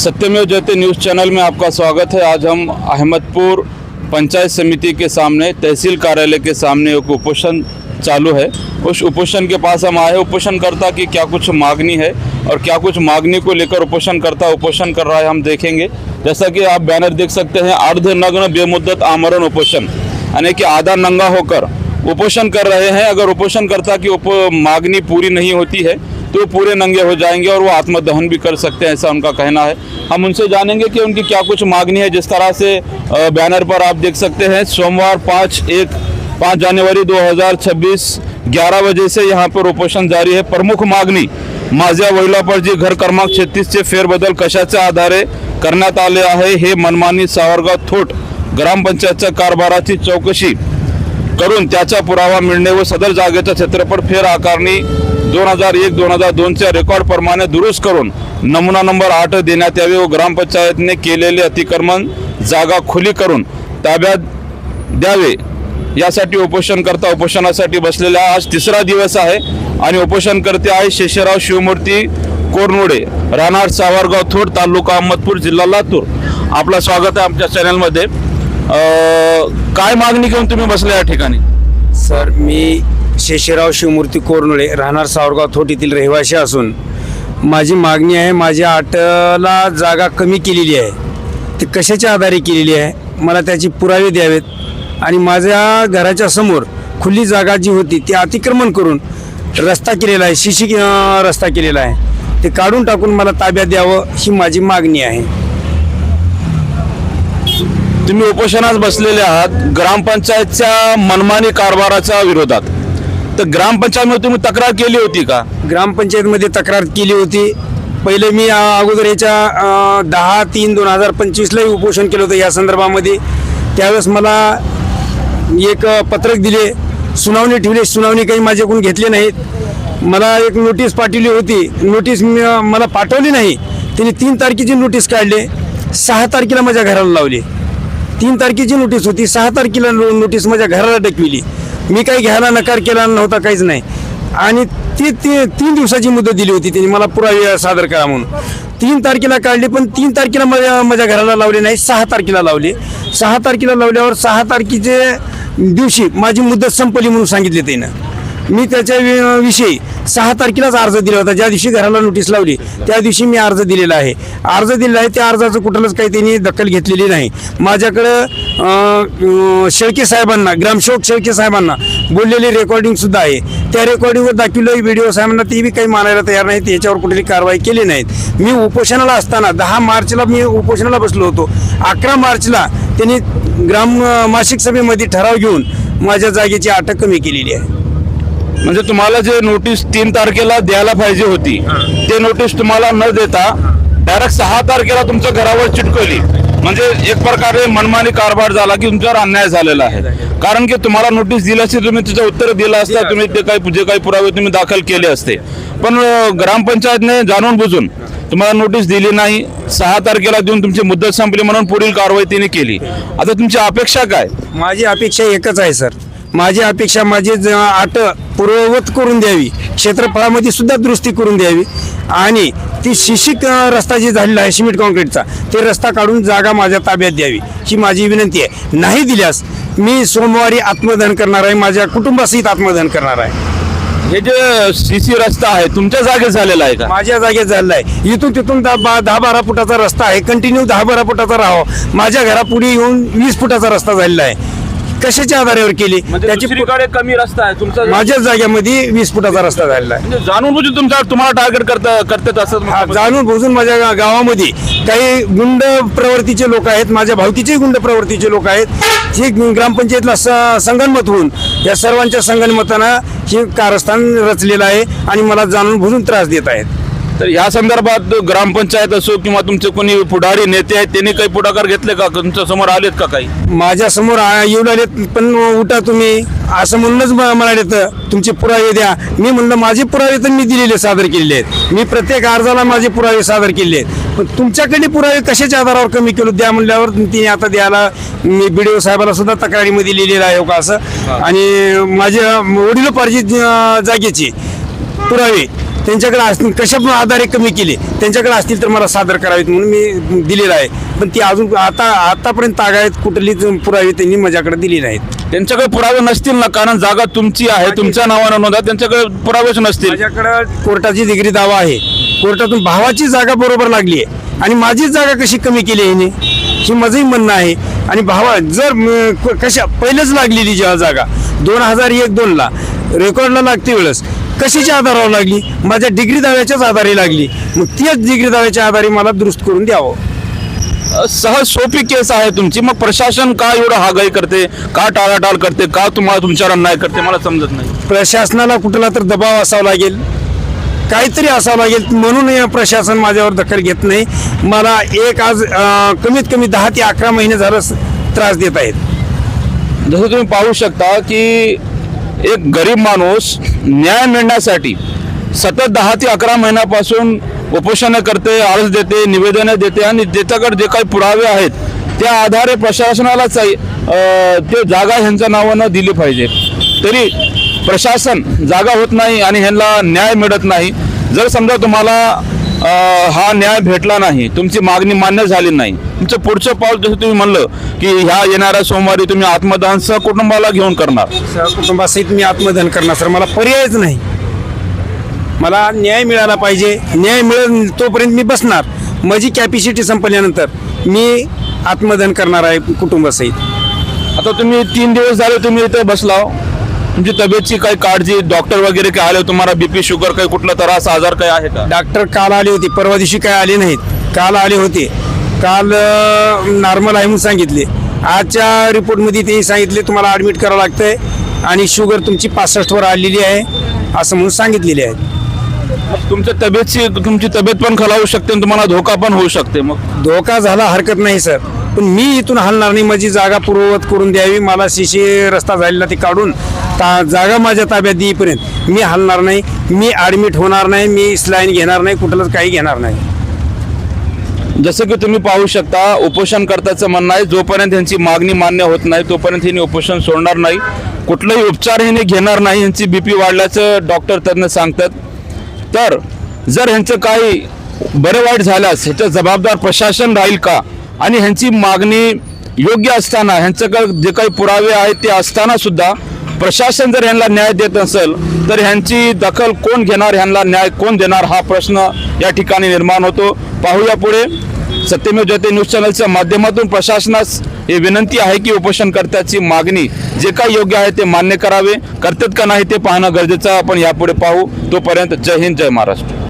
सत्यमेव जयते news channel में आपका स्वागत है। आज हम अहमदपुर पंचायत समिति के सामने, तहसील कार्यालय के सामने एक उपोषण चालू है। उस उपोषण के पास हम आए उपोषणकर्ता की क्या कुछ मांगनी है और क्या कुछ मांगनी को लेकर उपोषणकर्ता उपोषण कर रहा है, हम देखेंगे। जैसा कि आप बैनर देख सकते हैं, अर्धनग्न बेमुद्दत आमरण उपोषण, यानी कि आधा नंगा होकर उपोषण कर रहे हैं। अगर उपोषणकर्ता की उप मांगनी पूरी नहीं होती है तो पूरे नंगे हो जाएंगे और वो आत्मदहन भी कर सकते हैं ऐसा उनका कहना है। हम उनसे जानेंगे कि उनकी क्या कुछ मांगनी है। जिस तरह से बैनर पर आप देख सकते हैं सोमवार पाँच एक पाँच जनवरी 2026 11 बजे से यहाँ पर उपोषण जारी है। प्रमुख मागणी माझ्या वडिलापर्जी घर क्रमांक छत्तीसचे फेरबदल कशाच्या आधारे करण्यात आले आहे हे मनमानी सावरगाव थोट ग्रामपंचायतच्या कारभाराची चौकशी करून त्याचा पुरावा मिळणे व सदर जागेचा क्षेत्रफळ फेर आकारणी दोन हजार एक दोन हजार दोनच्या रेकॉर्डप्रमाणे दुरुस्त करून नमुना नंबर आठ देण्यात यावे व ग्रामपंचायतने केलेले अतिक्रमण जागा खुली करून ताब्यात द्यावे. यासाठी उपोषणकर्ता उपोषणासाठी बसलेला आज तिसरा दिवस आहे आणि उपोषणकर्ते आहे शेषराव शिवमूर्ती कोरनोडे राहणार सावरगाव थोड तालुका अहमदपूर जिल्हा लातूर. आपला स्वागत आहे आमच्या चॅनलमध्ये काय मागणी घेऊन तुम्ही बसले या ठिकाणी? सर मी शेषराव शिवमूर्ती कोरनुळे राहणार सावरगाव थोट येथील रहिवासी असून माझी मागणी आहे माझ्या आटला जागा कमी केलेली आहे. ती कशाच्या आधारे केलेली आहे मला त्याची पुरावे द्यावेत आणि माझ्या घराच्या समोर खुली जागा जी होती ती अतिक्रमण करून रस्ता केलेला आहे शिशी रस्ता केलेला आहे. ते काढून टाकून मला ताब्यात द्यावं ही माझी मागणी आहे. तुम्ही उपोषणात बसलेले आहात ग्रामपंचायतच्या मनमानी कारभाराच्या विरोधात. तर ग्रामपंचायतमध्ये तुम्ही तक्रार केली होती का? ग्रामपंचायतमध्ये तक्रार केली होती. पहिले मी अगोदर याच्या दहा तीन दोन हजार पंचवीसलाही उपोषण केलं होतं या संदर्भामध्ये. त्यावेळेस मला एक पत्रक दिले. सुनावणी ठेवली. सुनावणी काही माझ्याकडून घेतली नाहीत. मला एक नोटीस पाठवली होती. नोटीस मी- मला पाठवली नाही. त्यांनी तीन तारखेची नोटीस काढली. सहा तारखेला माझ्या घराला लावली. तीन तारखेची नोटीस होती. सहा तारखेला नो- नोटीस माझ्या घराला डकविली मी काही घ्यायला नकार केला नव्हता काहीच नाही. आणि ती ती तीन दिवसाची मुदत दिली होती त्यांनी मला पुरावे सादर करा म्हणून. तीन तारखेला काढली पण तीन तारखेला माझ्या माझ्या घराला लावली नाही सहा तारखेला लावली. सहा तारखेला लावल्यावर सहा तारखेचे दिवशी माझी मुदत संपली म्हणून सांगितली त्यानं मी त्याच्या वि- विषयी सहा तारखेलाच अर्ज दिला होता. ज्या दिवशी घराला नोटीस लावली त्या दिवशी मी अर्ज दिलेला आहे. अर्ज दिलेला आहे त्या अर्जाचं कुठलंच काही त्यांनी दखल घेतलेली नाही. माझ्याकडं शेळके साहेबांना ग्रामसेवक शेळके साहेबांना बोललेली रेकॉर्डिंगसुद्धा आहे. त्या रेकॉर्डिंगवर दाखवलं व्हिडिओ साहेबांना ती बी काही मानायला तयार नाहीत. याच्यावर कुठली कारवाई केली नाहीत. मी उपोषणाला असताना दहा मार्चला मी उपोषणाला बसलो होतो. अकरा मार्चला त्यांनी ग्राम मासिक सभेमध्ये ठराव घेऊन माझ्या जागेची अटक कमी केलेली आहे. म्हणजे तुम्हाला जे नोटीस तीन तारखेला द्यायला पाहिजे होती ते नोटीस तुम्हाला न देता डायरेक्ट सहा तारखेला तुमच्या घरावर चिटकवली. म्हणजे एक प्रकारे मनमानी कारभार झाला की तुमच्यावर अन्याय झालेला आहे. कारण की तुम्हाला नोटीस दिली असती तुम्ही तिचं उत्तर दिलं असतं तुम्ही ते काही जे काही पुरावे तुम्ही दाखल केले असते. पण ग्रामपंचायतने जाणून बुजून तुम्हाला नोटीस दिली नाही. सहा तारखेला देऊन तुमची मुदत संपली म्हणून पुढील कारवाई तिने केली. आता तुमची अपेक्षा काय? माझी अपेक्षा एकच आहे सर. माझी अपेक्षा माझी अट पूर्ववत करून द्यावी. क्षेत्रफळामध्ये सुद्धा दुरुस्ती करून द्यावी. आणि ती शिशिक रस्ता जे झालेला आहे सिमेंट कॉन्क्रीटचा ते रस्ता काढून जागा माझ्या ताब्यात द्यावी ही माझी विनंती आहे. नाही दिल्यास मी सोमवारी आत्मदहन करणार आहे माझ्या कुटुंबासहित आत्मदहन करणार आहे. हे जे सीसी रस्ता आहे तुमच्या जागेत झालेला आहे का? माझ्या जागेत झालेला आहे. इथून तिथून दहा दहा बारा फुटाचा रस्ता आहे. कंटिन्यू दहा बारा फुटाचा राहावं. माझ्या घरापुढे येऊन वीस फुटाचा रस्ता झालेला आहे. कशाच्या आधारावर केली? म्हणजे त्याची दुसरीकडे कमी रस्ता आहे तुमचा माझ्या जाग्यामध्ये वीस फुटाचा रस्ता झालेला आहे. म्हणजे जाणून बुजून तुमच्या तुम्हाला टार्गेट करता करतात असं हा, जाणून बुजून माझ्या गा- गावामध्ये काही गुंड प्रवृत्तीचे लोक आहेत माझ्या भावकीचे गुंड प्रवृत्तीचे लोक आहेत जे ग्रामपंचायतला स- संगनमत होऊन या सर्वांच्या संगनमतानं हे कारस्थान रचलेलं आहे आणि मला जाणून बुजून त्रास देत आहेत. तर या संदर्भात ग्रामपंचायत असो किंवा तुमचे कोणी पुढारी नेते आहेत त्यांनी काही पुढाकार घेतले का? तुमच्यासमोर आलेत का काही? माझ्यासमोर आ- येऊ लागले पण उठा तुम्ही. असं म्हणूनच म्हणाले तर तुमचे पुरावे द्या. मी म्हणलं माझे पुरावे तर मी दिलेले सादर केलेले आहेत. मी प्रत्येक अर्जाला माझे पुरावे सादर केले आहेत. पण तुमच्याकडे पुरावे कशाच्या आधारावर कमी केलो? द्या म्हणल्यावर तिने आता द्यायला मी बी डी ओ साहेबाला सुद्धा तक्रारीमध्ये लिहिलेलं आहे हो का असं. आणि माझ्या वडिलोपार्जित अं, जागेचे पुरावे. त्यांच्याकडे असतील कशा पण आधारे कमी केले? त्यांच्याकडे असतील तर मला सादर करावेत म्हणून मी दिलेलं आहे. पण ती अजून आता आतापर्यंत तागायत कुठलीच पुरावे त्यांनी माझ्याकडे दिली नाहीत. त्यांच्याकडे पुरावे नसतील ना? कारण जागा तुमची आहे तुमच्या नावानं नोंदा त्यांच्याकडे पुरावेच नसतील. माझ्याकडं कोर्टाची डिग्री दावा आहे. कोर्टातून भावाची जागा बरोबर लागली आहे. आणि माझीच जागा कशी कमी केली आहे ही माझंही म्हणणं आहे. आणि भावा जर कशा पहिलेच लागलेली जेव्हा जागा दोन हजार एक दोनला रेकॉर्डला लागते वेळेस. कशाच्या आधारावर लागली? माझ्या डिग्री दाव्याच्याच आधारे लागली. मग तीच डिग्री दाव्याच्या आधारे मला दुरुस्त करून द्यावं. सहज सोपी केस आहे तुमची. मग प्रशासन का एवढं हागाई करते? का टाळाटाळ करते? का तुम्हाला तुमच्यावर अन्याय करते? मला समजत नाही. प्रशासनाला कुठला तर दबाव असावा लागेल. काहीतरी असावं लागेल. म्हणून हे प्रशासन माझ्यावर दखल घेत नाही. मला एक आज अं, कमीत कमी दहा ते अकरा महिने झालं त्रास देत आहेत. जसं तुम्ही पाहू शकता की एक गरीब माणूस न्याय मिळण्यासाठी सतत दहा ते अकरा महिन्यापासून उपोषणं करते अर्ज देते निवेदनं देते आणि त्याच्याकडे जे काही पुरावे आहेत त्या आधारे प्रशासनालाच ते जागा ह्यांच्या नावानं दिली पाहिजे. तरी प्रशासन जागा होत नाही आणि ह्यांना न्याय मिळत नाही. जर समजा तुम्हाला हा न्याय भेटला नाही. तुमची मागणी मान्य झाली नाही. तुमचं पुढचं पाऊल जसं तुम्ही म्हणलं की ह्या येणाऱ्या सोमवारी तुम्ही आत्मदान सहकुटुंबाला घेऊन करणार. सहकुटुंबासहित मी आत्मदहन करणार सर. मला पर्यायच नाही. मला न्याय मिळाला पाहिजे. न्याय मिळेल तोपर्यंत मी बसणार. माझी कॅपॅसिटी संपल्यानंतर मी आत्मदहन करणार आहे कुटुंबासहित. आता तुम्ही तीन दिवस झाले तुम्ही इथे बसलाव तुमची तब्येतची काही काळजी डॉक्टर वगैरे काय आले तुम्हाला बीपी शुगर काही कुठला त्रास आजार काही आहे का? डॉक्टर काल आले होते परवा दिवशी काय आले नाहीत. काल आले होते. काल नॉर्मल आहे म्हणून सांगितले. आजच्या रिपोर्टमध्ये ते सांगितले तुम्हाला ॲडमिट करावं लागतंय आणि शुगर तुमची पासष्टवर आलेली आहे असं म्हणून सांगितलेले आहे. तुमच्या तब्येतची तुमची तब्येत पण खलावू शकते आणि तुम्हाला धोका पण होऊ शकते मग. धोका झाला हरकत नाही सर. पण मी इथून हलणार नाही माझी जागा पूर्ववत करून द्यावी मला शिशी रस्ता झालेला ते काढून ता जागा माझ्या ताब्यात येईपर्यंत मी हलणार नाही मी ॲडमिट होणार नाही मी स्लाईन घेणार नाही कुठलंच काही घेणार नाही. जसं की तुम्ही पाहू शकता उपोषणकर्त्याचं म्हणणं आहे जोपर्यंत यांची मागणी मान्य होत नाही तोपर्यंत हिने उपोषण सोडणार नाही. कुठलाही उपचार हिने घेणार नाही यांची बीपी वाढल्याचं डॉक्टर तज्ज्ञ सांगतात. तर जर ह्यांचं काही बरं वाईट झाल्यास ह्याचं जबाबदार प्रशासन राहील का? आणि ह्यांची मागणी योग्य असताना ह्यांचं जे काही पुरावे आहेत ते असताना सुद्धा प्रशासन जर ह्यांना न्याय देत नसेल तर ह्यांची दखल कोण घेणार ह्यांना न्याय कोण देणार हा प्रश्न या ठिकाणी निर्माण होतो. पाहूया पुढे. सत्यमेव जयते न्यूज चॅनलच्या माध्यमातून प्रशासनास ही विनंती आहे की उपोषणकर्त्याची मागणी जे काही योग्य आहे ते मान्य करावे. करतात का नाही ते पाहणं गरजेचं आपण यापुढे पाहू. तोपर्यंत जय हिंद जय महाराष्ट्र.